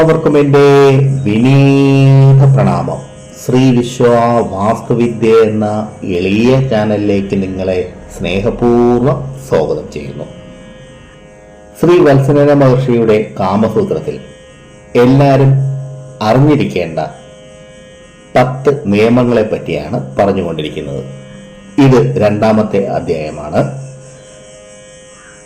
എല്ലാവർക്കും എന്റെ വിനീത പ്രണാമം. ശ്രീ വിശ്വ വാസ്തുവിദ്യ എന്ന എളിയ ചാനലിലേക്ക് നിങ്ങളെ സ്നേഹപൂർവം സ്വാഗതം ചെയ്യുന്നു. ശ്രീ വത്സനന മഹർഷിയുടെ കാമസൂത്രത്തിൽ എല്ലാവരും അറിഞ്ഞിരിക്കേണ്ട പത്ത് നിയമങ്ങളെ പറ്റിയാണ് പറഞ്ഞുകൊണ്ടിരിക്കുന്നത്. ഇത് രണ്ടാമത്തെ അധ്യായമാണ്.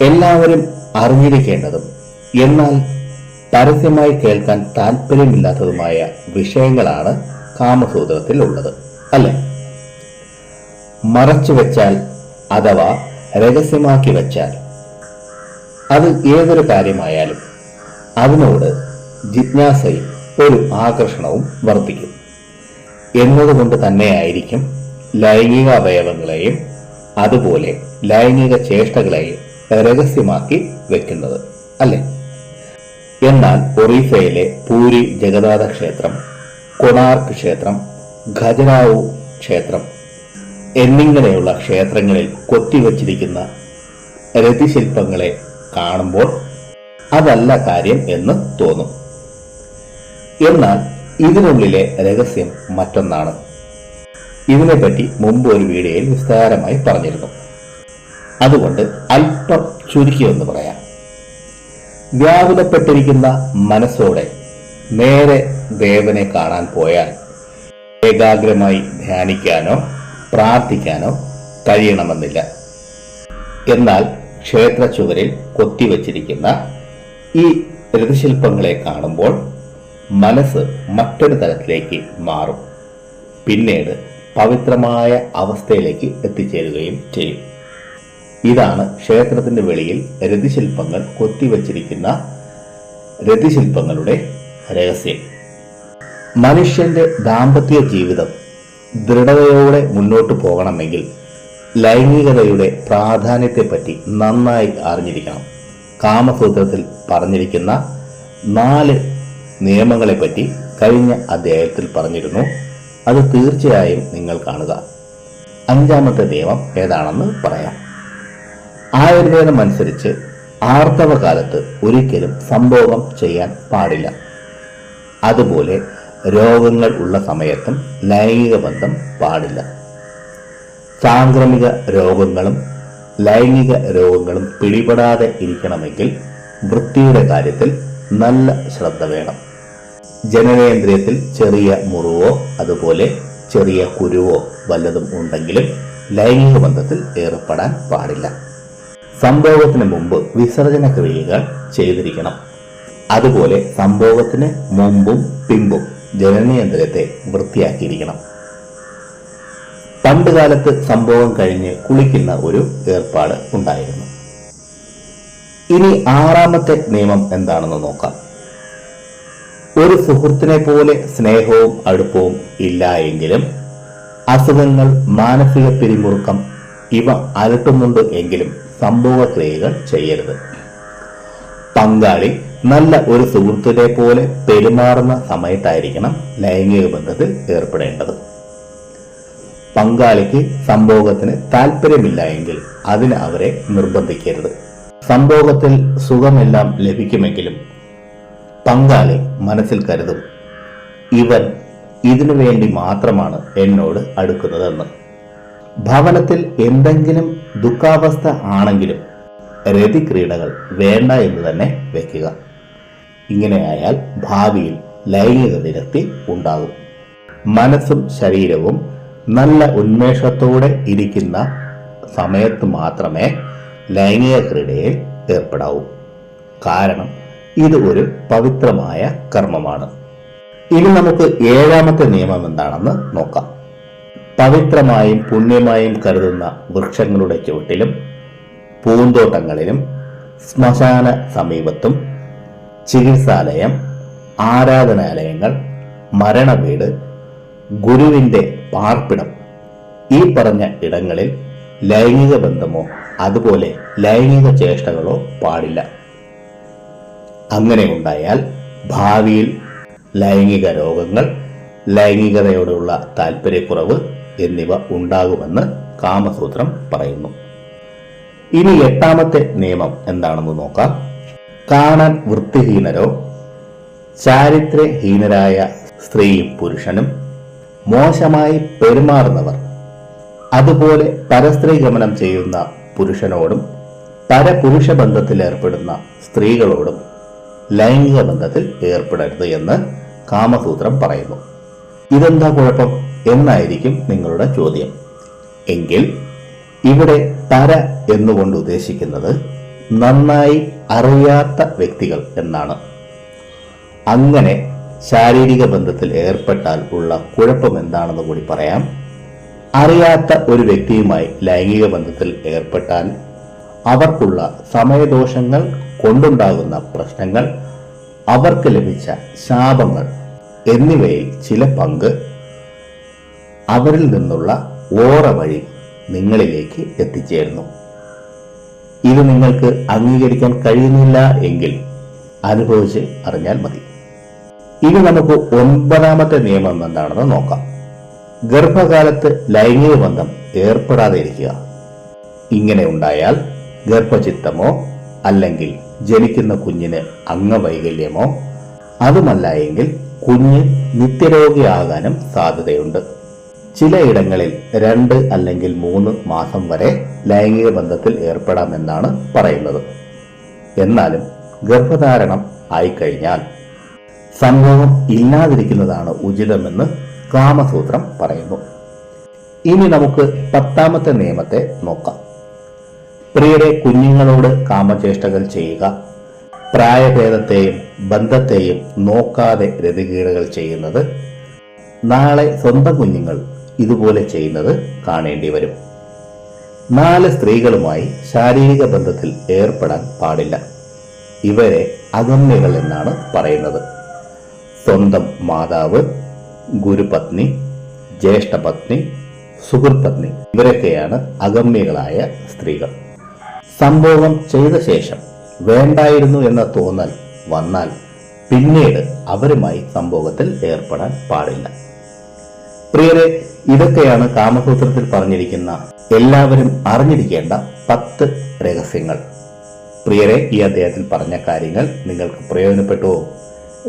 എല്ലാവരും അറിഞ്ഞിരിക്കേണ്ടതും എന്നാൽ പരസ്യമായി കേൾക്കാൻ താല്പര്യമില്ലാത്തതുമായ വിഷയങ്ങളാണ് കാമസൂത്രത്തിൽ ഉള്ളത് അല്ലേ? മറച്ചു വെച്ചാൽ അഥവാ രഹസ്യമാക്കി വെച്ചാൽ അത് ഏതൊരു കാര്യമായാലും അതിനോട് ജിജ്ഞാസയും ഒരു ആകർഷണവും വർദ്ധിക്കും. എന്നതുകൊണ്ട് തന്നെയായിരിക്കും ലൈംഗിക അവയവങ്ങളെയും അതുപോലെ ലൈംഗിക ചേഷ്ടകളെയും രഹസ്യമാക്കി വെക്കുന്നത് അല്ലേ? എന്നാൽ ഒറീസയിലെ പൂരി ജഗന്നാഥ ക്ഷേത്രം കൊണാർക്ക് ക്ഷേത്രം ഖജരാവു ക്ഷേത്രം എന്നിങ്ങനെയുള്ള ക്ഷേത്രങ്ങളിൽ കൊത്തിവച്ചിരിക്കുന്ന രതിശില്പങ്ങളെ കാണുമ്പോൾ അതല്ല കാര്യം എന്ന് തോന്നും. എന്നാൽ ഇതിനുള്ളിലെ രഹസ്യം മറ്റൊന്നാണ്. ഇതിനെപ്പറ്റി മുമ്പ് ഒരു വീഡിയോയിൽ വിസ്താരമായി പറഞ്ഞിരുന്നു. അതുകൊണ്ട് അല്പം ചുരുക്കിയെന്ന് പറയാം. വ്യാകുലപ്പെട്ടിരിക്കുന്ന മനസ്സോടെ നേരെ ദേവനെ കാണാൻ പോയാൽ ഏകാഗ്രമായി ധ്യാനിക്കാനോ പ്രാർത്ഥിക്കാനോ കഴിയണമെന്നില്ല. എന്നാൽ ക്ഷേത്ര ചുവരിൽ കൊത്തിവച്ചിരിക്കുന്ന ഈ രഥശില്പങ്ങളെ കാണുമ്പോൾ മനസ്സ് മറ്റൊരു തലത്തിലേക്ക് മാറും. പിന്നീട് പവിത്രമായ അവസ്ഥയിലേക്ക് എത്തിച്ചേരുകയും ചെയ്യും. ഇതാണ് ക്ഷേത്രത്തിന്റെ വെളിയിൽ രതിശില്പങ്ങൾ കൊത്തിവച്ചിരിക്കുന്ന രതിശില്പങ്ങളുടെ രഹസ്യം. മനുഷ്യന്റെ ദാമ്പത്യ ജീവിതം ദൃഢതയോടെ മുന്നോട്ട് പോകണമെങ്കിൽ ലൈംഗികതയുടെ പ്രാധാന്യത്തെപ്പറ്റി നന്നായി അറിഞ്ഞിരിക്കണം. കാമസൂത്രത്തിൽ പറഞ്ഞിരിക്കുന്ന നാല് നിയമങ്ങളെപ്പറ്റി കഴിഞ്ഞ അധ്യായത്തിൽ പറഞ്ഞിരുന്നു. അത് തീർച്ചയായും നിങ്ങൾ കാണുക. അഞ്ചാമത്തെ നിയമം ഏതാണെന്ന് പറയാം. ആയുർവേദം അനുസരിച്ച് ആർത്തവ കാലത്ത് ഒരിക്കലും സംഭോഗം ചെയ്യാൻ പാടില്ല. അതുപോലെ രോഗങ്ങൾ ഉള്ള സമയത്തും ലൈംഗിക ബന്ധം പാടില്ല. സാംക്രമിക രോഗങ്ങളും ലൈംഗിക രോഗങ്ങളും പിടിപെടാതെ ഇരിക്കണമെങ്കിൽ വൃത്തിയുടെ കാര്യത്തിൽ നല്ല ശ്രദ്ധ വേണം. ജനനേന്ദ്രിയത്തിൽ ചെറിയ മുറിവോ അതുപോലെ ചെറിയ കുരുവോ വല്ലതും ഉണ്ടെങ്കിലും ലൈംഗിക ബന്ധത്തിൽ ഏർപ്പെടാൻ പാടില്ല. സംഭോഗത്തിന് മുമ്പ് വിസർജന ക്രിയകൾ ചെയ്തിരിക്കണം. അതുപോലെ സംഭവത്തിന് മുമ്പും പിമ്പും ജനനയന്ത്രത്തെ വൃത്തിയാക്കിയിരിക്കണം. പണ്ട് കാലത്ത് സംഭവം കഴിഞ്ഞ് കുളിക്കുന്ന ഒരു ഏർപ്പാട് ഉണ്ടായിരുന്നു. ഇനി ആറാമത്തെ നിയമം എന്താണെന്ന് നോക്കാം. ഒരു സുഹൃത്തിനെ പോലെ സ്നേഹവും അടുപ്പവും ഇല്ല എങ്കിലും അസുഖങ്ങൾ മാനസിക പിരിമുറുക്കം ഇവ അലട്ടുന്നുണ്ട് എങ്കിലും സംഭവ ക്രിയകൾ ചെയ്യരുത്. പങ്കാളി നല്ല ഒരു സുഹൃത്തിനെ പോലെ പെരുമാറുന്ന സമയത്തായിരിക്കണം ലൈംഗിക ബന്ധത്തിൽ ഏർപ്പെടേണ്ടത്. പങ്കാളിക്ക് സംഭോഗത്തിന് താല്പര്യമില്ല എങ്കിൽ അതിന് അവരെ നിർബന്ധിക്കരുത്. സംഭോഗത്തിൽ സുഖമെല്ലാം ലഭിക്കുമെങ്കിലും പങ്കാളി മനസ്സിൽ കരുതും ഇവൻ ഇതിനു വേണ്ടി മാത്രമാണ് എന്നോട് അടുക്കുന്നതെന്ന്. ഭവനത്തിൽ എന്തെങ്കിലും ദുഃഖാവസ്ഥ ആണെങ്കിലും രതി രതിക്രീഡകൾ വേണ്ട എന്ന് തന്നെ വെക്കുക. ഇങ്ങനെയായാൽ ഭാവിയിൽ ലൈംഗിക നിരത്തി ഉണ്ടാകും. മനസ്സും ശരീരവും നല്ല ഉന്മേഷത്തോടെ ഇരിക്കുന്ന സമയത്ത് മാത്രമേ ലൈംഗിക ക്രീഡയിൽ ഏർപ്പെടാവൂ. കാരണം ഇത് ഒരു പവിത്രമായ കർമ്മമാണ്. ഇനി നമുക്ക് ഏഴാമത്തെ നിയമം എന്താണെന്ന് നോക്കാം. പവിത്രമായും പുണ്യമായും കരുതുന്ന വൃക്ഷങ്ങളുടെ ചുവട്ടിലും പൂന്തോട്ടങ്ങളിലും ശ്മശാന സമീപത്തും ചികിത്സാലയം ആരാധനാലയങ്ങൾ മരണവീട് ഗുരുവിന്റെ പാർപ്പിടം ഈ പറഞ്ഞ ഇടങ്ങളിൽ ലൈംഗിക ബന്ധമോ അതുപോലെ ലൈംഗിക ചേഷ്ടകളോ പാടില്ല. അങ്ങനെ ഉണ്ടായാൽ ഭാവിയിൽ ലൈംഗിക രോഗങ്ങൾ ലൈംഗികതയോടുള്ള താല്പര്യക്കുറവ് എന്നിവ ഉണ്ടാകുമെന്ന് കാമസൂത്രം പറയുന്നു. ഇനി എട്ടാമത്തെ നിയമം എന്താണെന്ന് നോക്കാം. കാണാൻ വൃത്തിഹീനരോ ചാരിത്രഹീനരായ സ്ത്രീയും പുരുഷനും മോശമായി പെരുമാറുന്നവർ അതുപോലെ പരസ്ത്രീ ഗമനം ചെയ്യുന്ന പുരുഷനോടും പരപുരുഷ ബന്ധത്തിൽ ഏർപ്പെടുന്ന സ്ത്രീകളോടും ലൈംഗിക ബന്ധത്തിൽ ഏർപ്പെടരുത് എന്ന് കാമസൂത്രം പറയുന്നു. ഇതെന്താ കുഴപ്പം? എന്നായിരിക്കും നിങ്ങളുടെ ചോദ്യം. എങ്കിൽ ഇവിടെ തര എന്നുകൊണ്ട് ഉദ്ദേശിക്കുന്നത് നന്നായി അറിയാത്ത വ്യക്തികൾ എന്നാണ്. അങ്ങനെ ശാരീരിക ബന്ധത്തിൽ ഏർപ്പെട്ടാൽ ഉള്ള കുഴപ്പം എന്താണെന്ന് കൂടി പറയാം. അറിയാത്ത ഒരു വ്യക്തിയുമായി ലൈംഗിക ബന്ധത്തിൽ ഏർപ്പെട്ടാൽ അവർക്കുള്ള സമയദോഷങ്ങൾ കൊണ്ടുണ്ടാകുന്ന പ്രശ്നങ്ങൾ അവർക്ക് ലഭിച്ച ശാപങ്ങൾ എന്നിവയിൽ ചില പങ്ക് അവരിൽ നിന്നുള്ള ഓറ വഴി നിങ്ങളിലേക്ക് എത്തിച്ചേരുന്നു. ഇത് നിങ്ങൾക്ക് അംഗീകരിക്കാൻ കഴിയുന്നില്ല എങ്കിൽ അനുഭവിച്ച് അറിഞ്ഞാൽ മതി. ഇനി നമുക്ക് ഒൻപതാമത്തെ നിയമം എന്താണെന്ന് നോക്കാം. ഗർഭകാലത്ത് ലൈംഗിക ബന്ധം ഏർപ്പെടാതെ ഇരിക്കുക. ഇങ്ങനെ ഉണ്ടായാൽ ഗർഭചിത്തമോ അല്ലെങ്കിൽ ജനിക്കുന്ന കുഞ്ഞിന് അംഗവൈകല്യമോ അതുമല്ല എങ്കിൽ കുഞ്ഞ് നിത്യരോഗിയാകാനും സാധ്യതയുണ്ട്. ചിലയിടങ്ങളിൽ രണ്ട് അല്ലെങ്കിൽ മൂന്ന് മാസം വരെ ലൈംഗിക ബന്ധത്തിൽ ഏർപ്പെടാമെന്നാണ് പറയുന്നത്. എന്നാലും ഗർഭധാരണം ആയിക്കഴിഞ്ഞാൽ സംഭവം ഇല്ലാതിരിക്കുന്നതാണ് ഉചിതമെന്ന് കാമസൂത്രം പറയുന്നു. ഇനി നമുക്ക് പത്താമത്തെ നിയമത്തെ നോക്കാം. പ്രിയരെ കുഞ്ഞുങ്ങളോട് കാമചേഷ്ടകൾ ചെയ്യുക പ്രായഭേദത്തെയും ബന്ധത്തെയും നോക്കാതെ രതികീടുകൾ ചെയ്യുന്നത് നാളെ സ്വന്തം കുഞ്ഞുങ്ങൾ ഇതുപോലെ ചെയ്യുന്നത് കാണേണ്ടി വരും. നാല് സ്ത്രീകളുമായി ശാരീരിക ബന്ധത്തിൽ ഏർപ്പെടാൻ പാടില്ല. ഇവരെ അഗമ്യകൾ എന്നാണ് പറയുന്നത്. സ്വന്തം മാതാവ് ഗുരുപത്നി ജ്യേഷ്ഠപത്നി സുഹൃത്പത്നി ഇവരൊക്കെയാണ് അഗമ്യകളായ സ്ത്രീകൾ. സംഭവം ചെയ്ത ശേഷം വേണ്ടായിരുന്നു എന്ന തോന്നൽ വന്നാൽ പിന്നീട് അവരുമായി സംഭവത്തിൽ ഏർപ്പെടാൻ പാടില്ല. പ്രിയരെ ഇതൊക്കെയാണ് കാമസൂത്രത്തിൽ പറഞ്ഞിരിക്കുന്ന എല്ലാവരും അറിഞ്ഞിരിക്കേണ്ട പത്ത് രഹസ്യങ്ങൾ. പ്രിയരെ ഈ അദ്ദേഹത്തിൽ പറഞ്ഞ കാര്യങ്ങൾ നിങ്ങൾക്ക് പ്രയോജനപ്പെട്ടുവോ?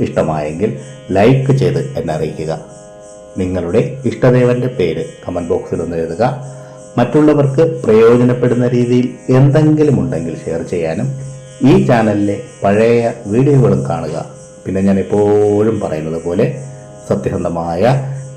ഇഷ്ടമായെങ്കിൽ ലൈക്ക് ചെയ്ത് എന്നെ അറിയിക്കുക. നിങ്ങളുടെ ഇഷ്ടദേവന്റെ പേര് കമന്റ് ബോക്സിൽ ഒന്ന് എഴുതുക. മറ്റുള്ളവർക്ക് പ്രയോജനപ്പെടുന്ന രീതിയിൽ എന്തെങ്കിലും ഉണ്ടെങ്കിൽ ഷെയർ ചെയ്യാനും ഈ ചാനലിലെ പഴയ വീഡിയോകളും കാണുക. പിന്നെ ഞാൻ എപ്പോഴും പറയുന്നത് പോലെ സത്യസന്ധമായ